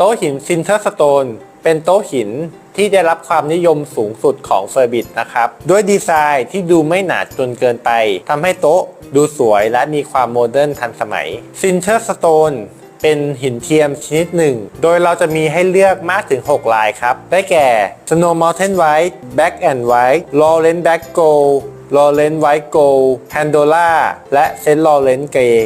โต๊ะหินซินเทอร์สโตนเป็นโต๊ะหินที่ได้รับความนิยมสูงสุดของเฟอร์บิทนะครับ ด้วยดีไซน์ที่ดูไม่หนาจนเกินไปทำให้โต๊ะดูสวยและมีความโมเดิร์นทันสมัยซินเทอร์สโตนเป็นหินเทียมชนิดหนึ่ง โดยเราจะมีให้เลือกมากถึง 6 ลายครับ ได้แก่ Snow Mountain White Black and White Lawrence Black Gold Lawrence White Gold Pandora และ Saint Lawrence Grey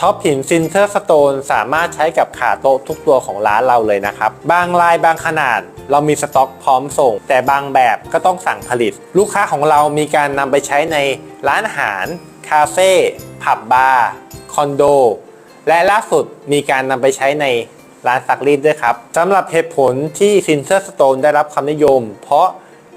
ท็อปหินซินเทอร์สโตนสามารถใช้กับขาโต๊ะทุกตัวของร้านเราเลยนะครับ บางลายบางขนาดเรามีสต็อกพร้อมส่ง แต่บางแบบก็ต้องสั่งผลิต ลูกค้าของเรามีการนำไปใช้ในร้านอาหาร คาเฟ่ ผับบาร์ คอนโด และล่าสุดมีการนำไปใช้ในร้านซักรีดด้วยครับสำหรับเหตุผลที่ซินเทอร์สโตนได้รับความนิยม เพราะ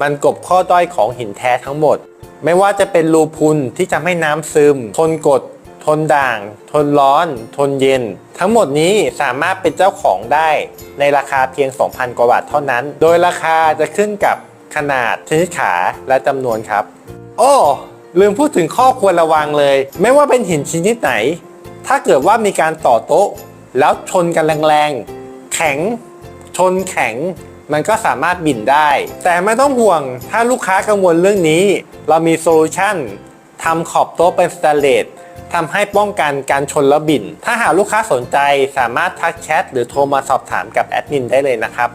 มันกบข้อด้อยของหินแท้ทั้งหมด ไม่ว่าจะเป็นรูพุนที่จะให้น้ำซึม ทนกด ทนด่าง ทนร้อน ทนเย็น ทั้งหมดนี้สามารถเป็นเจ้าของได้ในราคาเพียง 2,000 กว่าบาทเท่านั้น โดยราคาจะขึ้นกับขนาดชนิดขาและจำนวนครับ โอ้ลืมพูดถึงข้อควรระวังเลย ไม่ว่าเป็นหินชนิดไหน ถ้าเกิดว่ามีการต่อโต๊ะ แล้วชนกันแรงๆ แข็ง ชนแข็ง มันก็สามารถบินได้ แต่ไม่ต้องห่วง ถ้าลูกค้ากังวลเรื่องนี้ เรามีโซลูชันทำขอบโต๊ะเป็นสแตนเลส ทำให้ป้องกันการชนและบิน ถ้าหากลูกค้าสนใจสามารถทักแชทหรือโทรมาสอบถามกับแอดมินได้เลยนะครับ